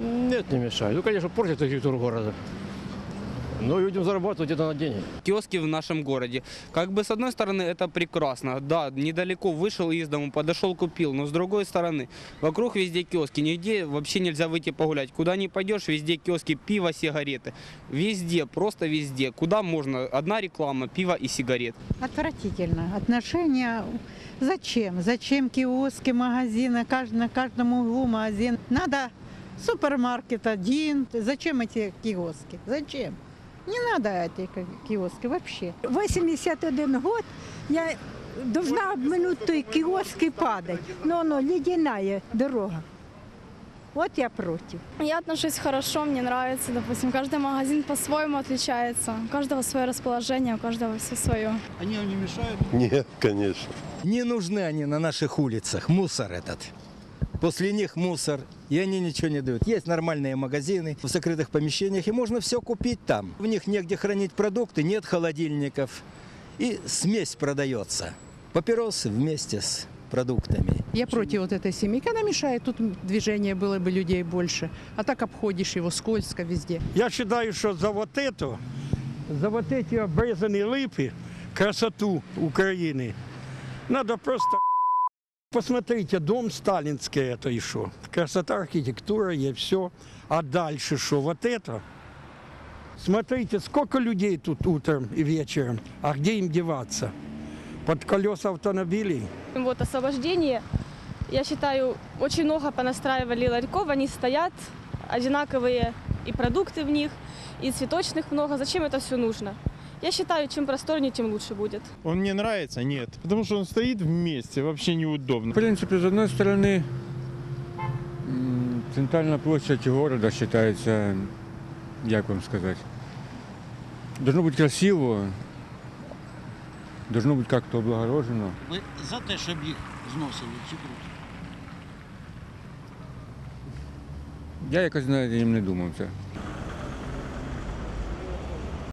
Нет, не мешает. Ну, конечно, портит архитектуру города. Но людям зарабатывать где-то на деньги. киоски в нашем городе. Как бы с одной стороны это прекрасно, да, недалеко вышел из дома, подошел, купил, но с другой стороны, вокруг везде киоски, нигде вообще нельзя выйти погулять. Куда ни пойдешь, везде киоски, пиво, сигареты. Везде, просто везде. Куда можно, одна реклама, пиво и сигарет. Отвратительно. Отношения зачем? Зачем киоски, магазины, на каждом углу магазин? Надо супермаркет один. Зачем эти киоски? Зачем? Не надо эти ки- киоски вообще. 81 год я должна обминуть той киоск и падать. Но оно ледяная дорога. Вот я против. Я отношусь хорошо, мне нравится, допустим, каждый магазин по-своему отличается, у каждого свое расположение, у каждого все свое. Нет, конечно. Не нужны они на наших улицах. Мусор этот. После них мусор, и они ничего не дают. Есть нормальные магазины в закрытых помещениях, и можно все купить там. В них негде хранить продукты, нет холодильников. И смесь продается. Папиросы вместе с продуктами. Я против вот этой семейки. Она мешает, тут движение было бы людей больше. А так обходишь его скользко везде. Я считаю, что за вот это, за вот эти обрезанные липы, красоту Украины, надо просто посмотрите, дом сталинский это что. Красота, архитектура и все. А дальше что? Вот это. Смотрите, сколько людей тут утром и вечером, а где им деваться? Под колеса автомобилей? Вот освобождение, я считаю, очень много понастраивали ларьков, они стоят, одинаковые и продукты в них, и цветочных много. Зачем это все нужно? Я считаю, чем просторнее, тем лучше будет. Он мне нравится? Нет. Потому что он стоит вместе, вообще неудобно. В принципе, с одной стороны, м, центральная площадь города считается, як вам сказать, должно быть красиво, должно быть как-то облагорожено. Ви за те, щоб їх зносили чи проти? Я якось знаєте, їм не думав це.